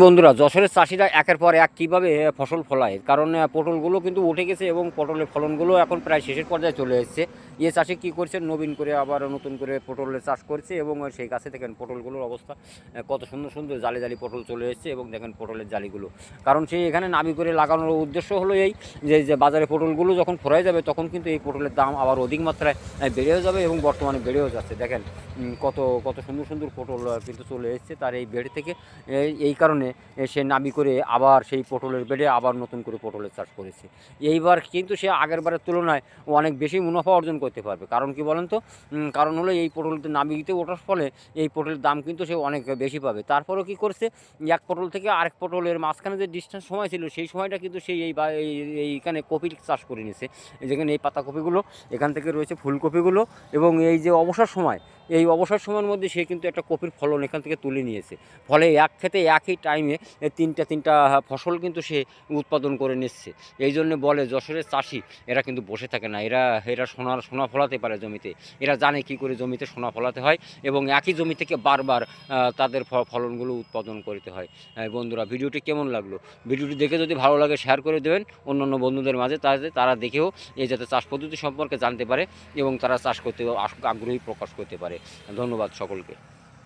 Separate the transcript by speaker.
Speaker 1: বন্ধুরা, যশোরের চাষিরা একের পর এক কীভাবে ফসল ফলায়? কারণ পটলগুলো কিন্তু উঠে গেছে এবং পটলের ফলনগুলো এখন প্রায় শেষের পর্যায়ে চলে এসেছে। এ চাষি কী করছে? নবীন করে আবার নতুন করে পটলের চাষ করছে এবং সেই গাছে দেখেন পটলগুলোর অবস্থা কত সুন্দর সুন্দর জালি জালি পটল চলে এসেছে এবং দেখেন পটলের জালিগুলো। কারণ সেই এখানে নামি করে লাগানোর উদ্দেশ্য হলো এই যে যে বাজারে পটলগুলো যখন ফরাই যাবে, তখন কিন্তু এই পটলের দাম আবার অধিক মাত্রায় বেড়েও যাবে এবং বর্তমানে বেড়েও যাচ্ছে। দেখেন কত কত সুন্দর সুন্দর পটল কিন্তু চলে এসেছে। তার এই বেড় থেকে এই- এই কারণে সে নামি করে আবার সেই পটলের বেডে আবার নতুন করে পটলের চাষ করেছে। এইবার কিন্তু সে আগেরবারের তুলনায় অনেক বেশি মুনাফা অর্জন করতে পারবে। কারণ কি বলেন তো? কারণ হলো এই পটলতে নামিতে ওঠার ফলে এই পটলের দাম কিন্তু সে অনেক বেশি পাবে। তারপরেও কি করছে? এক পটল থেকে আরেক পটলের মাঝখানে যে ডিস্টেন্স সময় ছিল, সেই সময়টা কিন্তু সেই এই এই- এইখানে কপির চাষ করে নিয়েছে। যেখানে এই পাতাকপিগুলো, এখান থেকে রয়েছে ফুলকপিগুলো এবং এই যে অবসর সময় এই অবসর সময়ের মধ্যে সে কিন্তু একটা কপির ফলন এখান থেকে তুলে নিয়েছে। ফলে এক খেতে একই টাইমে তিনটা তিনটা ফসল কিন্তু সে উৎপাদন করে নিচ্ছে। এই জন্য বলে যশোরের চাষি, এরা কিন্তু বসে থাকে না। এরা এরা সোনার সোনা ফলাতে পারে জমিতে। এরা জানে কি করে জমিতে সোনা ফলাতে হয় এবং একই জমি থেকে বারবার তাদের ফলনগুলো উৎপাদন করতে হয়। বন্ধুরা, ভিডিওটি কেমন লাগল? ভিডিওটি দেখে যদি ভালো লাগে শেয়ার করে দেবেন। অন্যান্য বন্ধুদের মাঝে তাতে তারা দেখেও এই যাতে চাষ পদ্ধতি সম্পর্কে জানতে পারে এবং তারা চাষ করতে আগ্রহী প্রকাশ করতে পারে। ধন্যবাদ সকলকে।